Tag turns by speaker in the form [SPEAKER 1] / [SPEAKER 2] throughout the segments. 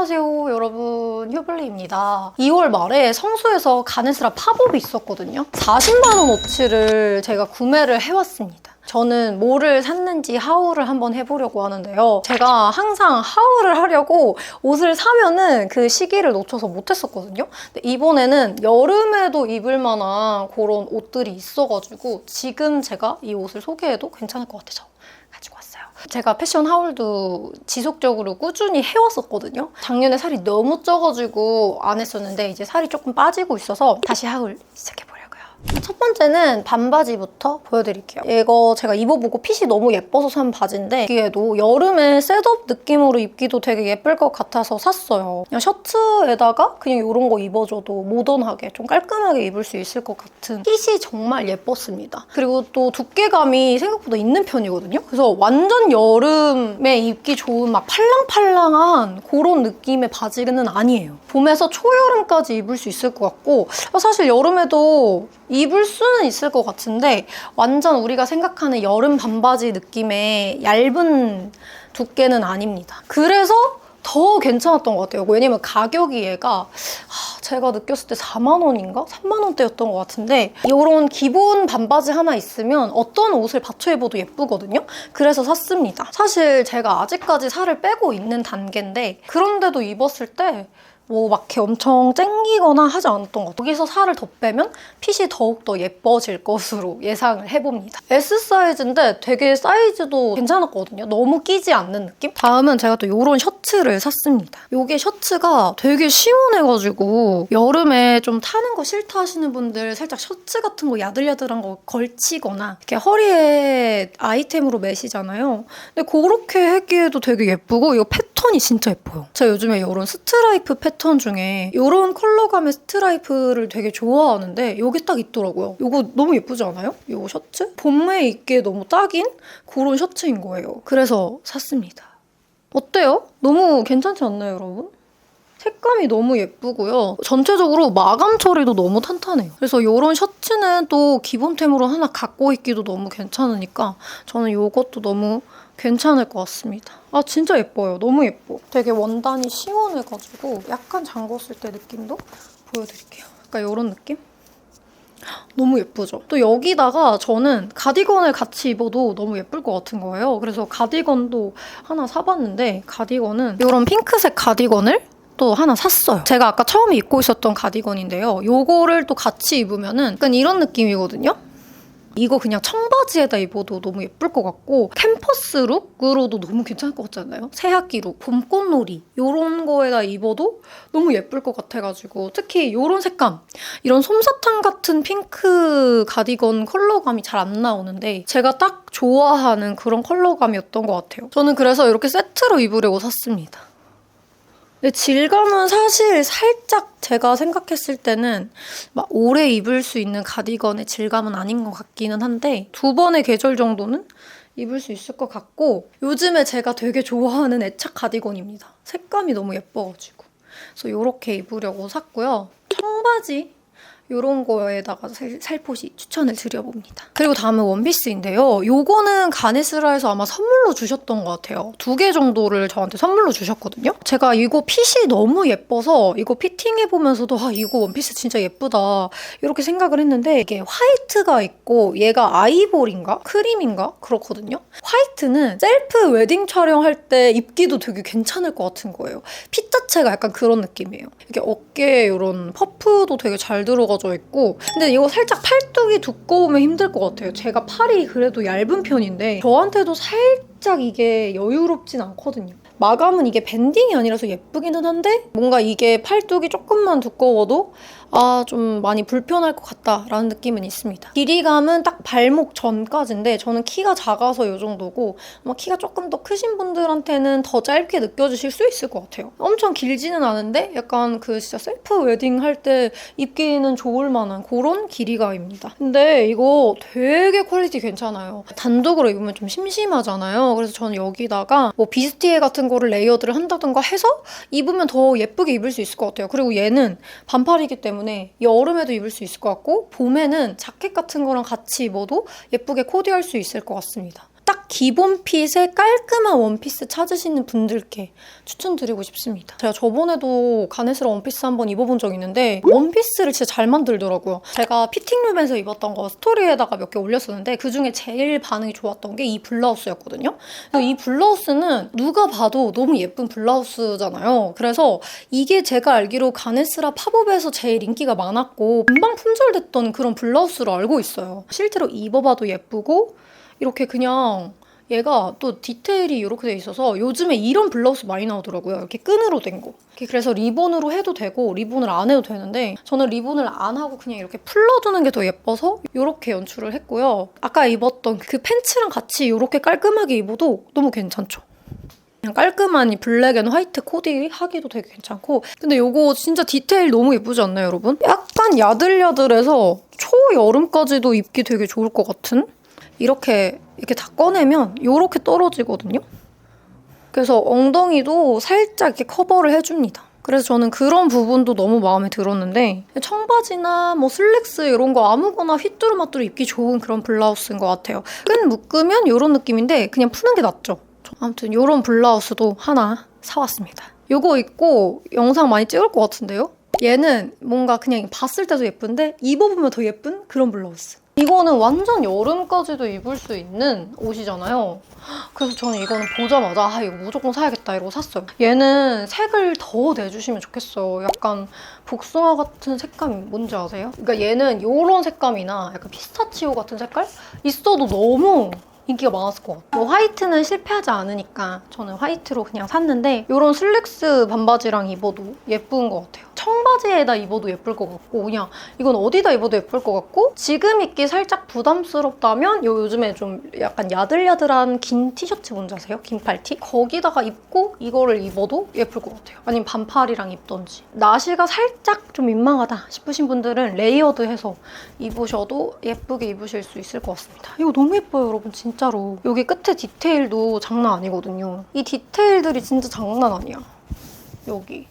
[SPEAKER 1] 안녕하세요 여러분 휴블리입니다 2월 말에 성수에서 가네스라 팝업이 있었거든요 40만원어치를 제가 구매를 해왔습니다 저는 뭐를 샀는지 하울을 한번 해보려고 하는데요. 제가 항상 하울을 하려고 옷을 사면은 그 시기를 놓쳐서 못했었거든요. 근데 이번에는 여름에도 입을 만한 그런 옷들이 있어가지고 지금 제가 이 옷을 소개해도 괜찮을 것 왔어요. 제가 패션 하울도 지속적으로 꾸준히 해왔었거든요. 작년에 살이 너무 쪄가지고 안 했었는데 이제 살이 조금 빠지고 있어서 다시 하울 시작해보려고요. 첫 번째는 반바지부터 보여드릴게요. 이거 제가 입어보고 핏이 너무 예뻐서 산 바지인데 여기에도 여름에 셋업 느낌으로 입기도 되게 예쁠 것 같아서 샀어요. 그냥 셔츠에다가 그냥 이런 거 입어줘도 모던하게 좀 깔끔하게 입을 수 있을 것 같은 핏이 정말 예뻤습니다. 그리고 또 두께감이 생각보다 있는 편이거든요. 그래서 완전 여름에 입기 좋은 막 팔랑팔랑한 그런 느낌의 바지는 아니에요. 봄에서 초여름까지 입을 수 있을 것 같고 사실 여름에도 입을 수는 있을 것 같은데 완전 우리가 생각하는 여름 반바지 느낌의 얇은 두께는 아닙니다. 그래서 더 괜찮았던 것 같아요. 왜냐면 가격이 얘가 하, 제가 느꼈을 때 4만 원인가? 3만 원대였던 것 같은데 이런 기본 반바지 하나 있으면 어떤 옷을 받쳐 입어도 예쁘거든요. 그래서 샀습니다. 사실 제가 아직까지 살을 빼고 있는 단계인데 그런데도 입었을 때 뭐막 이렇게 엄청 쨍기거나 하지 않았던 것. 여기서 살을 더 빼면 핏이 더욱더 예뻐질 것으로 예상을 해봅니다. S 사이즈인데 되게 사이즈도 괜찮았거든요. 너무 끼지 않는 느낌? 다음은 제가 또 이런 셔츠를 샀습니다. 이게 셔츠가 되게 시원해가지고 여름에 좀 타는 거 싫다 하시는 분들 살짝 셔츠 같은 거 야들야들한 거 걸치거나 이렇게 허리에 아이템으로 매시잖아요. 근데 그렇게 하기에도 되게 예쁘고 이 패턴이 진짜 예뻐요. 제가 요즘에 이런 스트라이프 패턴 중에 이런 컬러감의 스트라이프를 되게 좋아하는데 이게 딱 있더라고요. 이거 너무 예쁘지 않아요? 이 셔츠? 봄에 입기에 너무 딱인 그런 셔츠인 거예요. 그래서 샀습니다. 어때요? 너무 괜찮지 않나요, 여러분? 색감이 너무 예쁘고요. 전체적으로 마감 처리도 너무 탄탄해요. 그래서 이런 셔츠는 또 기본템으로 하나 갖고 있기도 너무 괜찮으니까 저는 이것도 너무 괜찮을 것 같습니다. 아 진짜 예뻐요. 너무 예뻐. 되게 원단이 시원해가지고 약간 잠궜을 때 느낌도 보여드릴게요. 약간 이런 느낌? 너무 예쁘죠? 또 여기다가 저는 가디건을 같이 입어도 너무 예쁠 것 같은 거예요. 그래서 가디건도 하나 사봤는데 가디건은 이런 핑크색 가디건을 또 하나 샀어요. 제가 아까 처음에 입고 있었던 가디건인데요. 요거를 또 같이 입으면은 약간 이런 느낌이거든요. 이거 그냥 청바지에다 입어도 너무 예쁠 것 같고 캠퍼스 룩으로도 너무 괜찮을 것 같지 않아요? 새학기 룩, 봄꽃놀이 이런 거에다 입어도 너무 예쁠 것 같아가지고 특히 이런 색감 이런 솜사탕 같은 핑크 가디건 컬러감이 잘 안 나오는데 제가 딱 좋아하는 그런 컬러감이었던 것 같아요. 저는 그래서 이렇게 세트로 입으려고 샀습니다. 근데 질감은 사실 살짝 제가 생각했을 때는 막 오래 입을 수 있는 가디건의 질감은 아닌 것 같기는 한데 두 번의 계절 정도는 입을 수 있을 것 같고 요즘에 제가 되게 좋아하는 애착 가디건입니다. 색감이 너무 예뻐가지고 그래서 이렇게 입으려고 샀고요. 청바지 이런 거에다가 살, 살포시 추천을 드려봅니다. 그리고 다음은 원피스인데요. 요거는 가네스라에서 아마 선물로 주셨던 것 같아요. 두 개 정도를 저한테 선물로 주셨거든요. 제가 이거 핏이 너무 예뻐서 이거 피팅해보면서도 아 이거 원피스 진짜 예쁘다 이렇게 생각을 했는데 이게 화이트가 있고 얘가 아이보리인가? 크림인가? 그렇거든요. 화이트는 셀프 웨딩 촬영할 때 입기도 되게 괜찮을 것 같은 거예요. 핏 자체가 약간 그런 느낌이에요. 이게 어깨에 이런 퍼프도 되게 잘 들어가 떨어져 있고 근데 이거 살짝 팔뚝이 두꺼우면 힘들 것 같아요. 제가 팔이 그래도 얇은 편인데 저한테도 살짝 이게 여유롭진 않거든요. 마감은 이게 밴딩이 아니라서 예쁘기는 한데 뭔가 이게 팔뚝이 조금만 두꺼워도 아, 좀 많이 불편할 것 같다라는 느낌은 있습니다. 길이감은 딱 발목 전까지인데 저는 키가 작아서 이 정도고 뭐 키가 조금 더 크신 분들한테는 더 짧게 느껴지실 수 있을 것 같아요. 엄청 길지는 않은데 약간 그 진짜 셀프 웨딩 할 때 입기는 좋을 만한 그런 길이감입니다. 근데 이거 되게 퀄리티 괜찮아요. 단독으로 입으면 좀 심심하잖아요. 그래서 저는 여기다가 뭐 비스티에 같은 거를 레이어드를 한다든가 해서 입으면 더 예쁘게 입을 수 있을 것 같아요. 그리고 얘는 반팔이기 때문에 때문에 여름에도 입을 수 있을 것 같고 봄에는 자켓 같은 거랑 같이 입어도 예쁘게 코디할 수 있을 것 같습니다. 딱 기본 핏의 깔끔한 원피스 찾으시는 분들께 추천드리고 싶습니다. 제가 저번에도 가네스라 원피스 한번 입어본 적 있는데 원피스를 진짜 잘 만들더라고요. 제가 피팅룸에서 입었던 거 스토리에다가 몇 개 올렸었는데 그중에 제일 반응이 좋았던 게 이 블라우스였거든요. 이 블라우스는 누가 봐도 너무 예쁜 블라우스잖아요. 그래서 이게 제가 알기로 가네스라 팝업에서 제일 인기가 많았고 금방 품절됐던 그런 블라우스로 알고 있어요. 실제로 입어봐도 예쁘고 이렇게 그냥 얘가 또 디테일이 이렇게 돼 있어서 요즘에 이런 블라우스 많이 나오더라고요. 이렇게 끈으로 된 거. 그래서 리본으로 해도 되고 리본을 안 해도 되는데 저는 리본을 안 하고 그냥 이렇게 풀러주는 게 더 예뻐서 이렇게 연출을 했고요. 아까 입었던 그 팬츠랑 같이 이렇게 깔끔하게 입어도 너무 괜찮죠. 그냥 깔끔한 이 블랙 앤 화이트 코디 하기도 되게 괜찮고 근데 요거 진짜 디테일 너무 예쁘지 않나요 여러분? 약간 야들야들해서 초여름까지도 입기 되게 좋을 것 같은? 이렇게 이렇게 다 꺼내면 이렇게 떨어지거든요. 그래서 엉덩이도 살짝 이렇게 커버를 해줍니다. 그래서 저는 그런 부분도 너무 마음에 들었는데 청바지나 뭐 슬랙스 이런 거 아무거나 휘뚜루마뚜루 입기 좋은 그런 블라우스인 것 같아요. 끈 묶으면 이런 느낌인데 그냥 푸는 게 낫죠. 아무튼 이런 블라우스도 하나 사왔습니다. 이거 입고 영상 많이 찍을 것 같은데요? 얘는 뭔가 그냥 봤을 때도 예쁜데 입어보면 더 예쁜 그런 블라우스. 이거는 완전 여름까지도 입을 수 있는 옷이잖아요. 그래서 저는 이거는 보자마자 아 이거 무조건 사야겠다 이러고 샀어요. 얘는 색을 더 내주시면 좋겠어요. 약간 복숭아 같은 색감이 뭔지 아세요? 그러니까 얘는 이런 색감이나 약간 피스타치오 같은 색깔 있어도 너무 인기가 많았을 것 같아요. 뭐 화이트는 실패하지 않으니까 저는 화이트로 그냥 샀는데 이런 슬랙스 반바지랑 입어도 예쁜 것 같아요. 청바지에다 입어도 예쁠 것 같고 그냥 이건 어디다 입어도 예쁠 것 같고 지금 입기 살짝 부담스럽다면 요 요즘에 좀 약간 야들야들한 긴 티셔츠 뭔지 아세요? 긴 팔티? 거기다가 입고 이거를 입어도 예쁠 것 같아요. 아니면 반팔이랑 입던지. 나시가 살짝 좀 민망하다 싶으신 분들은 레이어드해서 입으셔도 예쁘게 입으실 수 있을 것 같습니다. 이거 너무 예뻐요, 여러분. 진짜로. 여기 끝에 디테일도 장난 아니거든요. 이 디테일들이 진짜 장난 아니야. 여기.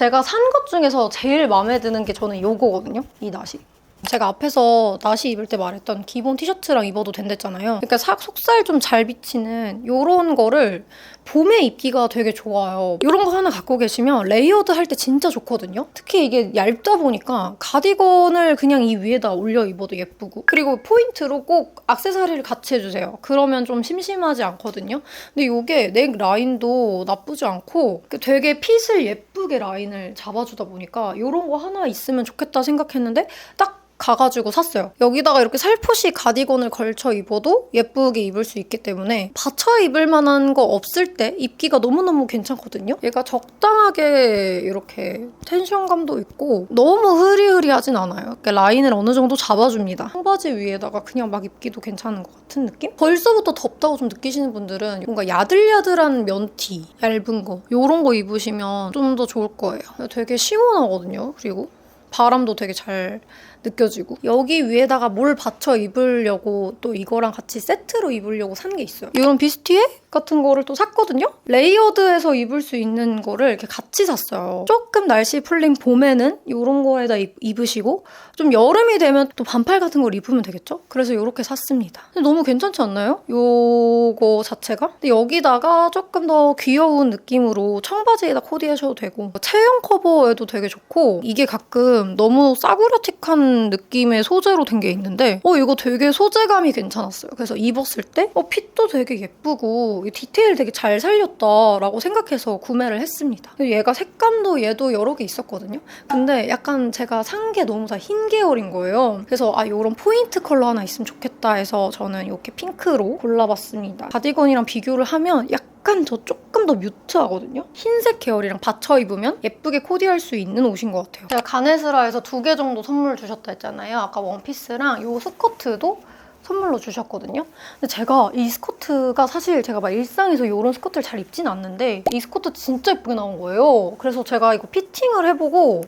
[SPEAKER 1] 제가 산 것 중에서 제일 마음에 드는 게 저는 이거거든요. 이 나시. 제가 앞에서 나시 입을 때 말했던 기본 티셔츠랑 입어도 된댔잖아요. 그러니까 사- 속살 좀 잘 비치는 이런 거를 봄에 입기가 되게 좋아요. 이런 거 하나 갖고 계시면 레이어드 할 때 진짜 좋거든요. 특히 이게 얇다 보니까 가디건을 그냥 이 위에다 올려 입어도 예쁘고 그리고 포인트로 꼭 액세서리를 같이 해주세요. 그러면 좀 심심하지 않거든요. 근데 이게 넥 라인도 나쁘지 않고 되게 핏을 예쁘게 라인을 잡아주다 보니까 이런 거 하나 있으면 좋겠다 생각했는데 딱 가가지고 샀어요. 여기다가 이렇게 살포시 가디건을 걸쳐 입어도 예쁘게 입을 수 있기 때문에 받쳐 입을 만한 거 없을 때 입기가 너무너무 괜찮거든요. 얘가 적당하게 이렇게 텐션감도 있고 너무 흐리흐리하진 않아요. 라인을 어느 정도 잡아줍니다. 청바지 위에다가 그냥 막 입기도 괜찮은 것 같은 느낌? 벌써부터 덥다고 좀 느끼시는 분들은 뭔가 야들야들한 면티, 얇은 거 이런 거 입으시면 좀 더 좋을 거예요. 되게 시원하거든요. 그리고 바람도 되게 잘 느껴지고 여기 위에다가 뭘 받쳐 입으려고 또 이거랑 같이 세트로 입으려고 산 게 있어요. 이런 비스티에 같은 거를 또 샀거든요. 레이어드해서 입을 수 있는 거를 이렇게 같이 샀어요. 조금 날씨 풀린 봄에는 이런 거에다 입, 입으시고 좀 여름이 되면 또 반팔 같은 걸 입으면 되겠죠? 그래서 이렇게 샀습니다. 근데 너무 괜찮지 않나요? 요거 자체가? 근데 여기다가 조금 더 귀여운 느낌으로 청바지에다 코디하셔도 되고 체형 커버에도 되게 좋고 이게 가끔 너무 싸구려틱한 느낌의 소재로 된 게 있는데 어 이거 되게 소재감이 괜찮았어요. 그래서 입었을 때 어 핏도 되게 예쁘고 이 디테일 되게 잘 살렸다라고 생각해서 구매를 했습니다. 얘가 색감도 얘도 여러 개 있었거든요. 근데 약간 제가 산 게 너무 다 흰 계열인 거예요. 그래서 아 이런 포인트 컬러 하나 있으면 좋겠다 해서 저는 이렇게 핑크로 골라봤습니다. 가디건이랑 비교를 하면 약간 저 조금 더 뮤트하거든요. 흰색 계열이랑 받쳐 입으면 예쁘게 코디할 수 있는 옷인 것 같아요. 제가 가네스라에서 두 개 정도 선물 주셨다 했잖아요. 아까 원피스랑 이 스커트도 선물로 주셨거든요. 근데 제가 이 스커트가 사실 제가 막 일상에서 이런 스커트를 잘 입진 않는데 이 스커트 진짜 예쁘게 나온 거예요. 그래서 제가 이거 피팅을 해보고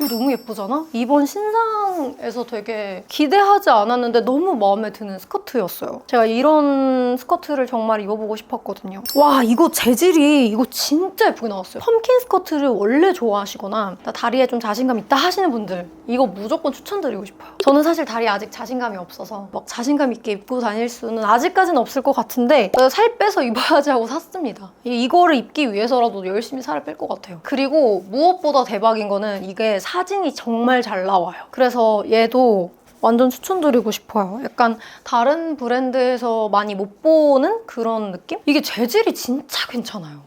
[SPEAKER 1] 이거 너무 예쁘잖아? 이번 신상에서 되게 기대하지 않았는데 너무 마음에 드는 스커트였어요. 제가 이런 스커트를 정말 입어보고 싶었거든요. 와, 이거 재질이 이거 진짜 예쁘게 나왔어요. 펌킨 스커트를 원래 좋아하시거나 나 다리에 좀 자신감 있다 하시는 분들 이거 무조건 추천드리고 싶어요. 저는 사실 다리에 아직 자신감이 없어서 막 자신감 있게 입고 다닐 수는 아직까지는 없을 것 같은데 살 빼서 입어야지 하고 샀습니다. 이- 이거를 입기 위해서라도 열심히 살을 뺄 것 같아요. 그리고 무엇보다 대박인 거는 이게 사진이 정말 잘 나와요. 그래서 얘도 완전 추천드리고 싶어요. 약간 다른 브랜드에서 많이 못 보는 그런 느낌? 이게 재질이 진짜 괜찮아요.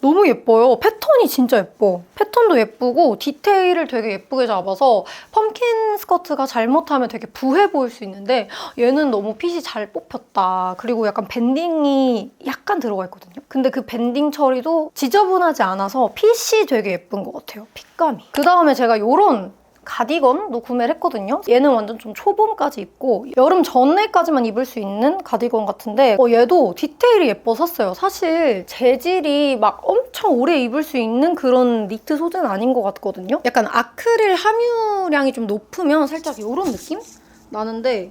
[SPEAKER 1] 너무 예뻐요. 패턴이 진짜 예뻐. 패턴도 예쁘고 디테일을 되게 예쁘게 잡아서 펌킨 스커트가 잘못하면 되게 부해 보일 수 있는데 얘는 너무 핏이 잘 뽑혔다. 그리고 약간 밴딩이 약간 들어가 있거든요. 근데 그 밴딩 처리도 지저분하지 않아서 핏이 되게 예쁜 것 같아요. 핏감이. 그 다음에 제가 요런 가디건도 구매를 했거든요. 얘는 완전 좀 초봄까지 입고 여름 전에까지만 입을 수 있는 가디건 같은데 어, 얘도 디테일이 예뻐서 샀어요. 사실 재질이 막 엄청 오래 입을 수 있는 그런 니트 소재는 아닌 것 같거든요. 약간 아크릴 함유량이 좀 높으면 살짝 이런 느낌? 나는데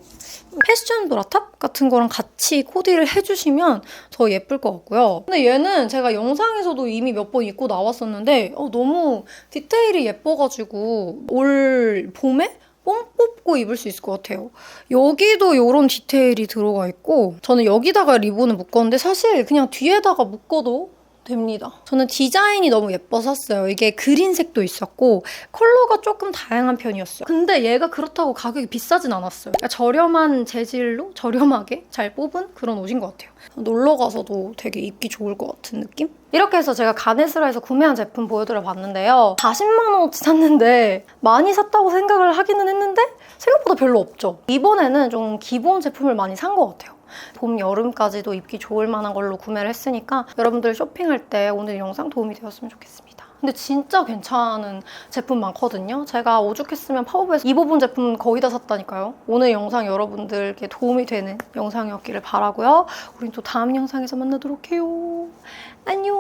[SPEAKER 1] 패션 브라탑 같은 거랑 같이 코디를 해주시면 더 예쁠 것 같고요. 근데 얘는 제가 영상에서도 이미 몇 번 입고 나왔었는데 어, 너무 디테일이 예뻐가지고 올 봄에 뽕 뽑고 입을 수 있을 것 같아요. 여기도 이런 디테일이 들어가 있고 저는 여기다가 리본을 묶었는데 사실 그냥 뒤에다가 묶어도 됩니다. 저는 디자인이 너무 예뻐서 샀어요. 이게 그린색도 있었고 컬러가 조금 다양한 편이었어요. 근데 얘가 그렇다고 가격이 비싸진 않았어요. 그러니까 저렴한 재질로 저렴하게 잘 뽑은 그런 옷인 것 같아요. 놀러 가서도 되게 입기 좋을 것 같은 느낌? 이렇게 해서 제가 가네스라에서 구매한 제품 보여드려 봤는데요. 40만 원어치 샀는데 많이 샀다고 생각을 하기는 했는데 생각보다 별로 없죠. 이번에는 좀 기본 제품을 많이 산 것 같아요. 봄, 여름까지도 입기 좋을 만한 걸로 구매를 했으니까 여러분들 쇼핑할 때 오늘 영상 도움이 되었으면 좋겠습니다. 근데 진짜 괜찮은 제품 많거든요. 제가 오죽했으면 파워브에서 입어본 제품 거의 다 샀다니까요. 오늘 영상 여러분들께 도움이 되는 영상이었기를 바라고요. 우린 또 다음 영상에서 만나도록 해요. 안녕.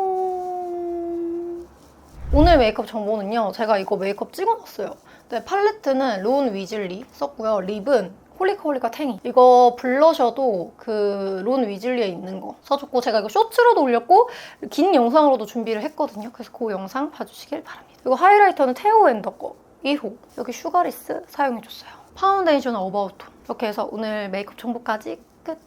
[SPEAKER 1] 오늘 메이크업 정보는요. 제가 이거 메이크업 찍어놨어요. 네, 팔레트는 론 위즐리 썼고요. 립은 홀리카홀리카 탱이. 이거 블러셔도 그 론 위즐리에 있는 거 써줬고 제가 이거 쇼츠로도 올렸고 긴 영상으로도 준비를 했거든요. 그래서 그 영상 봐주시길 바랍니다. 그리고 하이라이터는 테오 앤더 거 2호. 여기 슈가리스 사용해줬어요. 파운데이션은 어바웃 톤. 이렇게 해서 오늘 메이크업 정보까지